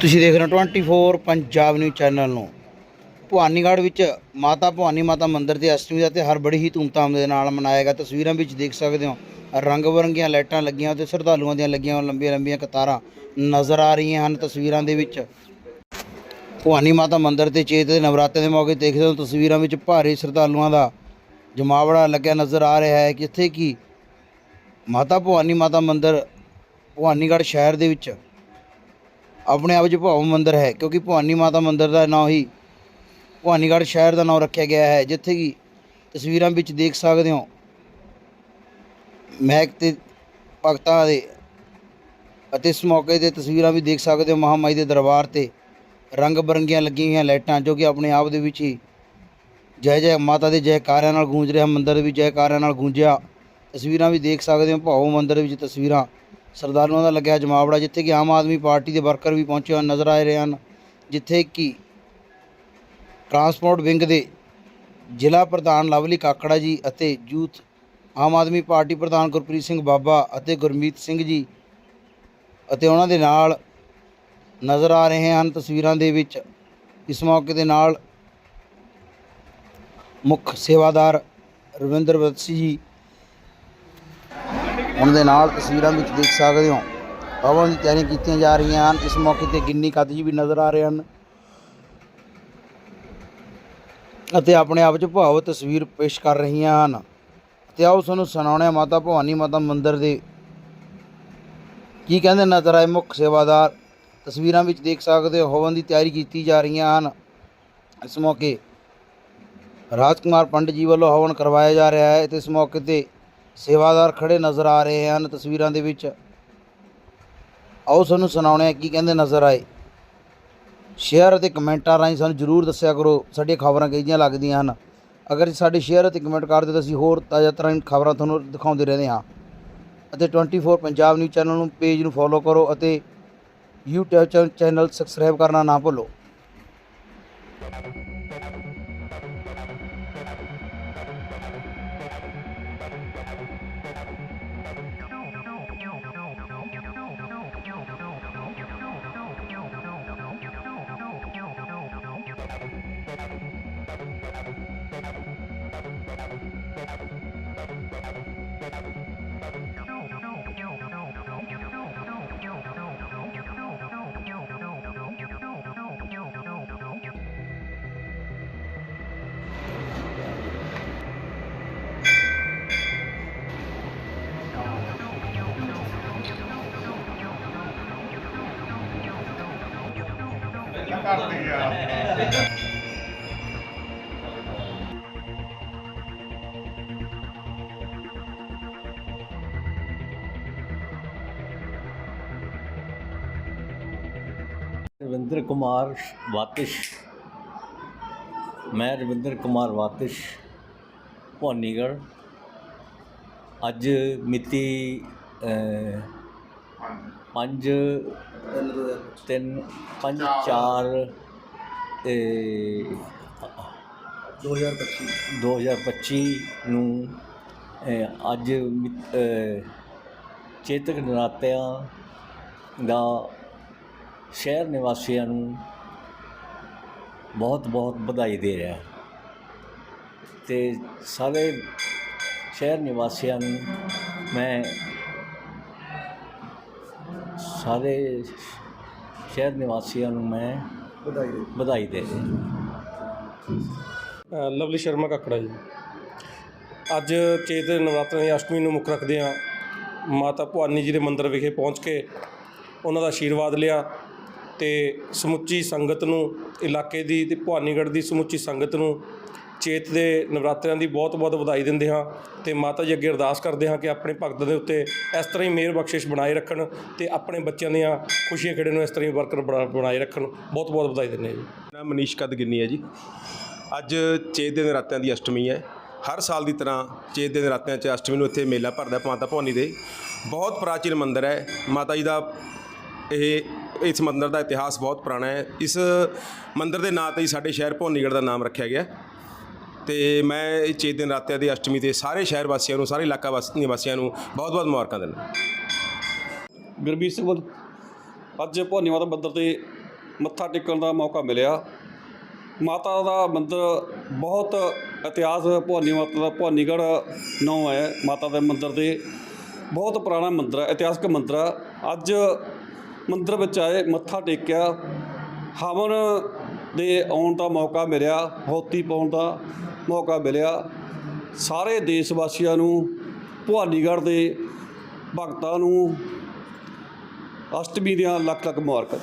ਤੁਸੀਂ ਦੇਖ ਰਹੇ ਹੋ 24 ਪੰਜਾਬ ਨਿਊਜ਼ ਚੈਨਲ ਨੂੰ। ਭਵਾਨੀਗੜ੍ਹ ਵਿੱਚ ਮਾਤਾ ਭਵਾਨੀ ਮਾਤਾ ਮੰਦਿਰ ਤੇ ਅਸ਼ਟਮੀ ਦਾ ਤਿਉਹਾਰ ਬੜੀ ਹੀ ਧੂਮਧਾਮ ਦੇ ਨਾਲ ਮਨਾਇਆ ਗਿਆ। ਤਸਵੀਰਾਂ ਵਿੱਚ ਦੇਖ ਸਕਦੇ ਹੋ, ਰੰਗ ਬਰੰਗੀਆਂ ਲਾਈਟਾਂ ਲੱਗੀਆਂ ਤੇ ਸ਼ਰਧਾਲੂਆਂ ਦੀਆਂ ਲੱਗੀਆਂ ਲੰਬੀਆਂ ਲੰਬੀਆਂ ਕਤਾਰਾਂ ਨਜ਼ਰ ਆ ਰਹੀਆਂ ਹਨ ਤਸਵੀਰਾਂ ਦੇ ਵਿੱਚ। ਭਵਾਨੀ ਮਾਤਾ ਮੰਦਿਰ ਤੇ ਚੇਤ ਦੇ ਨਵਰਾਤੇ ਦੇ ਮੌਕੇ ਦੇਖਦੇ ਹੋ ਤਸਵੀਰਾਂ ਵਿੱਚ ਭਾਰੀ ਸ਼ਰਧਾਲੂਆਂ ਦਾ ਜਮਾਵੜਾ ਲੱਗਿਆ ਨਜ਼ਰ ਆ ਰਿਹਾ ਹੈ, ਜਿੱਥੇ ਕਿ ਮਾਤਾ ਭਵਾਨੀ ਮਾਤਾ ਮੰਦਿਰ ਭਵਾਨੀਗੜ੍ਹ ਸ਼ਹਿਰ ਦੇ ਵਿੱਚ ਆਪਣੇ ਆਪ 'ਚ ਭਾਵ ਮੰਦਿਰ ਹੈ, ਕਿਉਂਕਿ ਭਵਾਨੀ ਮਾਤਾ ਮੰਦਿਰ ਦਾ ਨਾਂ ਹੀ ਭਵਾਨੀਗੜ੍ਹ ਸ਼ਹਿਰ ਦਾ ਨਾਮ ਰੱਖਿਆ ਗਿਆ ਹੈ, ਜਿੱਥੇ ਕਿ ਤਸਵੀਰਾਂ ਵਿੱਚ ਦੇਖ ਸਕਦੇ ਹੋ ਮਹਿਕ ਤੇ ਭਗਤਾਂ ਦੇ ਅਤੇ ਇਸ ਮੌਕੇ ਤੇ ਤਸਵੀਰਾਂ ਵੀ ਦੇਖ ਸਕਦੇ ਹੋ ਮਹਾਮਾਈ ਦੇ ਦਰਬਾਰ ਤੇ ਰੰਗ ਬਰੰਗੀਆਂ ਲੱਗੀਆਂ ਹੋਈਆਂ ਲਾਈਟਾਂ, ਜੋ ਕਿ ਆਪਣੇ ਆਪ ਦੇ ਵਿੱਚ ਹੀ ਜੈ ਜੈ ਮਾਤਾ ਦੇ ਜੈਕਾਰਿਆਂ ਨਾਲ ਗੂੰਜ ਰਿਹਾ, ਮੰਦਿਰ ਵੀ ਜੈਕਾਰਿਆਂ ਨਾਲ ਗੂੰਜਿਆ। ਤਸਵੀਰਾਂ ਵੀ ਦੇਖ ਸਕਦੇ ਹੋ ਭਾਵ ਮੰਦਿਰ ਵਿੱਚ ਤਸਵੀਰਾਂ ਸਰਦਾਰਾਂ ਦਾ ਲੱਗਿਆ ਜਮਾਵੜਾ ਜਿੱਥੇ ਕਿ ਆਮ ਆਦਮੀ ਪਾਰਟੀ ਦੇ ਵਰਕਰ ਵੀ ਪਹੁੰਚੇ ਹੋਏ ਨਜ਼ਰ ਆ ਰਹੇ ਹਨ, ਜਿੱਥੇ ਕਿ ਟਰਾਂਸਪੋਰਟ ਵਿੰਗ ਦੇ ਜ਼ਿਲ੍ਹਾ ਪ੍ਰਧਾਨ ਲਵਲੀ ਕਾਕੜਾ ਜੀ ਅਤੇ ਯੂਥ ਆਮ ਆਦਮੀ ਪਾਰਟੀ ਪ੍ਰਧਾਨ ਗੁਰਪ੍ਰੀਤ ਸਿੰਘ ਬਾਬਾ ਅਤੇ ਗੁਰਮੀਤ ਸਿੰਘ ਜੀ ਅਤੇ ਉਹਨਾਂ ਦੇ ਨਾਲ ਨਜ਼ਰ ਆ ਰਹੇ ਹਨ। ਤਸਵੀਰਾਂ ਦੇ ਵਿੱਚ ਇਸ ਮੌਕੇ ਦੇ ਨਾਲ ਮੁੱਖ ਸੇਵਾਦਾਰ ਰਵਿੰਦਰ ਬਤਸੀ ਜੀ ਉਹਨਾਂ ਦੇ ਨਾਲ ਤਸਵੀਰਾਂ ਵਿੱਚ ਦੇਖ ਸਕਦੇ ਹੋ। ਹਵਨ ਦੀ ਤਿਆਰੀਆਂ ਕੀਤੀਆਂ ਜਾ ਰਹੀਆਂ ਹਨ। ਇਸ ਮੌਕੇ ਤੇ ਗਿੰਨੀ ਕੱਦ ਜੀ ਵੀ ਨਜ਼ਰ ਆ ਰਹੇ ਹਨ। ਅਤੇ ਆਪਣੇ ਆਪ 'ਚ ਭਾਵ ਤਸਵੀਰ ਪੇਸ਼ ਕਰ ਰਹੀਆਂ ਹਨ। ਤੇ ਆਓ ਤੁਹਾਨੂੰ ਸੁਣਾਉਣੇ ਆ ਮਾਤਾ ਭਵਾਨੀ ਮਾਤਾ ਮੰਦਿਰ ਦੇ ਕੀ ਕਹਿੰਦੇ ਨਜ਼ਰ ਆਏ ਮੁੱਖ ਸੇਵਾਦਾਰ। ਤਸਵੀਰਾਂ ਵਿੱਚ ਦੇਖ ਸਕਦੇ ਹੋ ਹਵਨ ਦੀ ਤਿਆਰੀ ਕੀਤੀ ਜਾ ਰਹੀਆਂ ਹਨ। ਇਸ ਮੌਕੇ ਰਾਜਕੁਮਾਰ ਪੰਡਤ ਜੀ ਵੱਲੋਂ ਹਵਨ ਕਰਵਾਇਆ ਜਾ ਰਿਹਾ ਹੈ। ਤੇ ਇਸ ਮੌਕੇ ਤੇ ਸੇਵਾਦਾਰ ਖੜੇ ਨਜ਼ਰ ਆ ਰਹੇ ਹਨ ਤਸਵੀਰਾਂ ਦੇ ਵਿੱਚ। ਆਓ ਸਾਨੂੰ ਸੁਣਾਉਣੇ ਆ ਕੀ ਕਹਿੰਦੇ ਨਜ਼ਰ ਆਏ। ਸ਼ੇਅਰ ਅਤੇ ਕਮੈਂਟਾਂ ਰਾਹੀਂ ਸਾਨੂੰ ਜਰੂਰ ਦੱਸਿਆ ਕਰੋ, ਸਾਡੀਆਂ ਖਬਰਾਂ ਕਿਹੜੀਆਂ ਲੱਗਦੀਆਂ ਹਨ। ਅਗਰ ਸਾਡੇ ਸ਼ੇਅਰ ਅਤੇ ਕਮੈਂਟ ਕਰਦੇ ਤਾਂ ਅਸੀਂ ਹੋਰ ਤਾਜ਼ਾ ਤਰ੍ਹਾਂ ਖਬਰਾਂ ਤੁਹਾਨੂੰ ਦਿਖਾਉਂਦੇ ਰਹਿੰਦੇ ਹਾਂ। ਅਤੇ 24 ਪੰਜਾਬ ਨਿਊਜ਼ ਚੈਨਲ ਨੂੰ, ਪੇਜ ਨੂੰ ਫੋਲੋ ਕਰੋ ਅਤੇ YouTube ਚੈ- ਚੈਨਲ ਸਬਸਕ੍ਰਾਈਬ ਕਰਨਾ ਨਾ ਭੁੱਲੋ। carteira. ਰਵਿੰਦਰ ਕੁਮਾਰ ਵਾਤਿਸ਼। ਮੈਂ ਰਵਿੰਦਰ ਕੁਮਾਰ ਵਾਤਿਸ਼ ਭਵਾਨੀਗੜ੍ਹ। ਅੱਜ ਮਿਤੀ ਅ, ਪੰਜ ਤਿੰਨ ਪੰਜ ਚਾਰ ਤੇ 2025 2025 ਨੂੰ ਅੱਜ ਮਿ- ਚੇਤਕ ਨਰਾਤਿਆਂ ਦਾ ਸ਼ਹਿਰ ਨਿਵਾਸੀਆਂ ਨੂੰ ਬਹੁਤ ਬਹੁਤ ਵਧਾਈ ਦੇ ਰਿਹਾ ਤੇ ਸਾਰੇ ਸ਼ਹਿਰ ਨਿਵਾਸੀਆਂ ਨੂੰ ਮੈਂ ਸਾਰੇ ਸ਼ਹਿਰ ਨਿਵਾਸੀਆਂ ਨੂੰ ਮੈਂ ਵਧਾਈ ਵਧਾਈ ਦੇ ਰਿਹਾ ਲਵਲੀ ਸ਼ਰਮਾ ਕਾਕੜਾ ਜੀ। ਅੱਜ ਚੇਤ ਦੇ ਨਵਰਾਤਰਿਆਂ ਦੀ ਅਸ਼ਟਮੀ ਨੂੰ ਮੁੱਖ ਰੱਖਦੇ ਹਾਂ। ਮਾਤਾ ਭਵਾਨੀ ਜੀ ਦੇ ਮੰਦਿਰ ਵਿਖੇ ਪਹੁੰਚ ਕੇ ਉਹਨਾਂ ਦਾ ਆਸ਼ੀਰਵਾਦ ਲਿਆ। ਤੇ ਸਮੁੱਚੀ ਸੰਗਤ ਨੂੰ, ਇਲਾਕੇ ਦੀ ਤੇ ਭਵਾਨੀਗੜ੍ਹ ਦੀ ਸਮੁੱਚੀ ਸੰਗਤ ਨੂੰ ਚੇਤ ਦੇ ਨਵਰਾਤਰਿਆਂ ਦੀ ਬਹੁਤ-ਬਹੁਤ ਵਧਾਈ ਦਿੰਦੇ ਹਾਂ ਤੇ ਮਾਤਾ ਜੀ ਅੱਗੇ ਅਰਦਾਸ ਕਰਦੇ ਹਾਂ ਕਿ ਆਪਣੇ ਭਗਤਾਂ ਦੇ ਉੱਤੇ ਇਸ ਤਰ੍ਹਾਂ ਹੀ ਮਿਹਰ ਬਖਸ਼ਿਸ਼ ਬਣਾਏ ਰੱਖਣ ਤੇ ਆਪਣੇ ਬੱਚਿਆਂ ਦੀਆਂ ਖੁਸ਼ੀਆਂ ਖੇੜੇ ਨੂੰ ਇਸ ਤਰ੍ਹਾਂ ਹੀ ਵਰਕਰ ਬਣਾ- ਬਣਾਏ ਰੱਖਣ। ਬਹੁਤ-ਬਹੁਤ ਵਧਾਈ ਦਿੰਦੇ ਹਾਂ ਜੀ। ਨਾਮ ਮਨੀਸ਼ ਕਦਗਿੰਨੀ ਹੈ ਜੀ। ਅੱਜ ਚੇਤ ਦੇ ਨਰਾਤਿਆਂ ਦੀ ਅਸ਼ਟਮੀ ਹੈ। ਹਰ ਸਾਲ ਦੀ ਤਰ੍ਹਾਂ ਚੇਤ ਦੇ ਨਰਾਤਿਆਂ 'ਚ ਅਸ਼ਟਮੀ ਨੂੰ ਇੱਥੇ ਮੇਲਾ ਭਰਦਾ ਮਾਤਾ ਭਵਾਨੀ ਦੇ। ਬਹੁਤ ਪ੍ਰਾਚੀਨ ਮੰਦਿਰ ਹੈ। ਮਾਤਾ ਜੀ ਦਾ ਇਹ ਇਸ ਮੰਦਿਰ ਦਾ ਇਤਿਹਾਸ ਬਹੁਤ ਪੁਰਾਣਾ ਹੈ। ਇਸ ਮੰਦਿਰ ਦੇ ਨਾਂ ਤੇ ਹੀ ਸਾਡੇ ਸ਼ਹਿਰ ਭਵਾਨੀਗੜ੍ਹ ਦਾ ਨਾਮ ਰੱਖਿਆ ਗਿਆ। ਤੇ ਮੈਂ ਇਹ ਚੇਤ ਦੇ ਨਰਾਤਿਆਂ ਦੀ ਅਸ਼ਟਮੀ ਤੇ ਸਾਰੇ ਸ਼ਹਿਰ ਵਾਸੀਆਂ ਨੂੰ, ਸਾਰੇ ਇਲਾਕਾ ਵਾਸ- ਨਿਵਾਸੀਆਂ ਨੂੰ ਬਹੁਤ ਬਹੁਤ ਮੁਬਾਰਕਾਂ ਦਿੰਦਾ ਗੁਰਬੀਰ ਸਿੰਘ ਵੱਲ ਅੱਜ ਭਵਾਨੀ ਮਾਤਾ ਮੰਦਰ ਤੇ ਮੱਥਾ ਟੇਕਣ ਦਾ ਮੌਕਾ ਮਿਲਿਆ। ਮਾਤਾ ਦਾ ਮੰਦਰ ਬਹੁਤ ਇਤਿਹਾਸ ਭਵਾਨੀ ਮਾਤਾ ਦਾ ਭਵਾਨੀਗੜ੍ਹ ਨਾਂ ਹੈ। ਮਾਤਾ ਦੇ ਮੰਦਰ ਦੇ ਬਹੁਤ ਪੁਰਾਣਾ ਮੰਦਰ ਹੈ, ਇਤਿਹਾਸਕ ਮੰਦਰ ਹੈ। ਅੱਜ ਮੰਦਰ ਵਿੱਚ ਆਏ, ਮੱਥਾ ਟੇਕਿਆ। ਹਵਨ ਦੇ ਆਉਣ ਦਾ ਮੌਕਾ ਮਿਲਿਆ ਹੋਤੀ ਪਾਉਣ ਦਾ ਮੌਕਾ ਮਿਲਿਆ। ਸਾਰੇ ਦੇਸ਼ ਵਾਸੀਆਂ ਨੂੰ, ਭਵਾਨੀਗੜ੍ਹ ਦੇ ਭਗਤਾਂ ਨੂੰ ਅਸ਼ਟਮੀ ਦੀਆਂ ਲੱਖ ਲੱਖ ਮੁਬਾਰਕਾਂ।